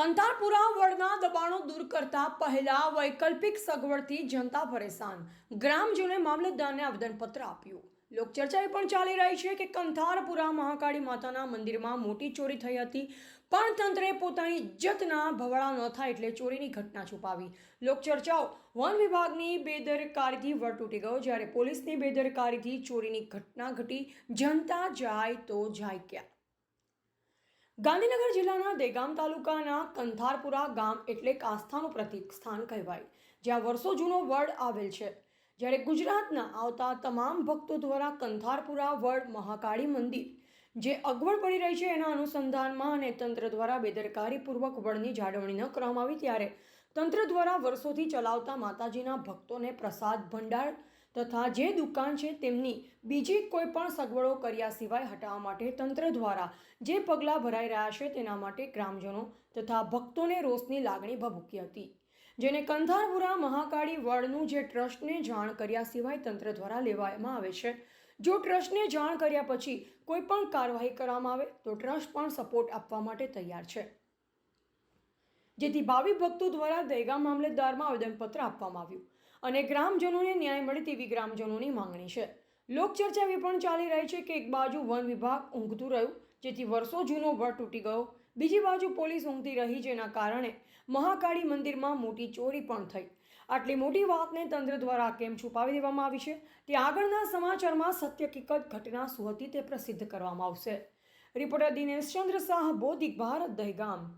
કંથારપુરા વડના દબાણો દૂર કરતા પહેલા વૈકલ્પિક સગવડથી જનતા પરેશાન. ગ્રામજનોએ મામલતદારને આવેદનપત્ર આપ્યું. લોકચર્ચા એ પણ ચાલી રહી છે કે કંથારપુરા મહાકાળી માતાના મંદિરમાં મોટી ચોરી થઈ હતી, પણ તંત્રે પોતાની ઇજ્જતના ભવળા ન થાય એટલે ચોરીની ઘટના છુપાવી. લોકચર્ચાઓ વન વિભાગની બેદરકારીથી વડ તૂટી ગયો. જ્યારે પોલીસની બેદરકારીથી ચોરીની ઘટના ઘટી, જનતા જાય તો જાય ક્યાં? ગાંધીનગર જિલ્લાના દેગામ તાલુકાના કંથારપુરા ગામ એટલે આસ્થાનું પ્રતિક સ્થાન કહેવાય, જ્યાં વર્ષો જૂનો વડ આવેલ છે. જ્યારે ગુજરાતના આવતા તમામ ભક્તો દ્વારા કંથારપુરા વડ મહાકાળી મંદિર, જે અગવડ પડી રહી છે એના અનુસંધાનમાં અને તંત્ર દ્વારા બેદરકારીપૂર્વક વડની જાળવણી ન કરવામાં આવી, ત્યારે તંત્ર દ્વારા વર્ષોથી ચલાવતા માતાજીના ભક્તોને પ્રસાદ ભંડાર તથા જે દુકાન છે તેમની બીજી કોઈ પણ સગવડો કર્યા સિવાય હટાવવા માટે તંત્ર દ્વારા જે પગલાં ભરાઈ રહ્યા છે તેના માટે ગ્રામજનો તથા ભક્તોને રોષની લાગણી ભભૂકી હતી. જેને કંધારપુરા મહાકાળી વડનું જે ટ્રસ્ટને જાણ કર્યા સિવાય તંત્ર દ્વારા લેવામાં આવે છે. જો ટ્રસ્ટને જાણ કર્યા પછી કોઈ પણ કાર્યવાહી કરવામાં આવે તો ટ્રસ્ટ પણ સપોર્ટ આપવા માટે તૈયાર છે. જેથી ભાવિ ભક્તો દ્વારા દહેગામ મામલતદારમાં આવેદનપત્ર આપવામાં આવ્યું. અને ગ્રામજનોને ન્યાય મળે તેવી ગ્રામજનોની માંગણી છે. લોકચર્ચા એવી પણ ચાલી રહી છે કે એક બાજુ વન વિભાગ ઊંઘતું રહ્યું, જેથી વર્ષો જૂનો વડ તૂટી ગયો. બીજી બાજુ પોલીસ ઊંઘતી રહી જેના કારણે મહાકાળી મંદિરમાં મોટી ચોરી પણ થઈ. આટલી મોટી વાતને તંત્ર દ્વારા કેમ છુપાવી દેવામાં આવી છે? તે આગળના સમાચારમાં સત્ય હકીકત ઘટના શું હતી તે પ્રસિદ્ધ કરવામાં આવશે. રિપોર્ટર દિનેશ ચંદ્ર શાહ બોધિક ભારત, દહેગામ.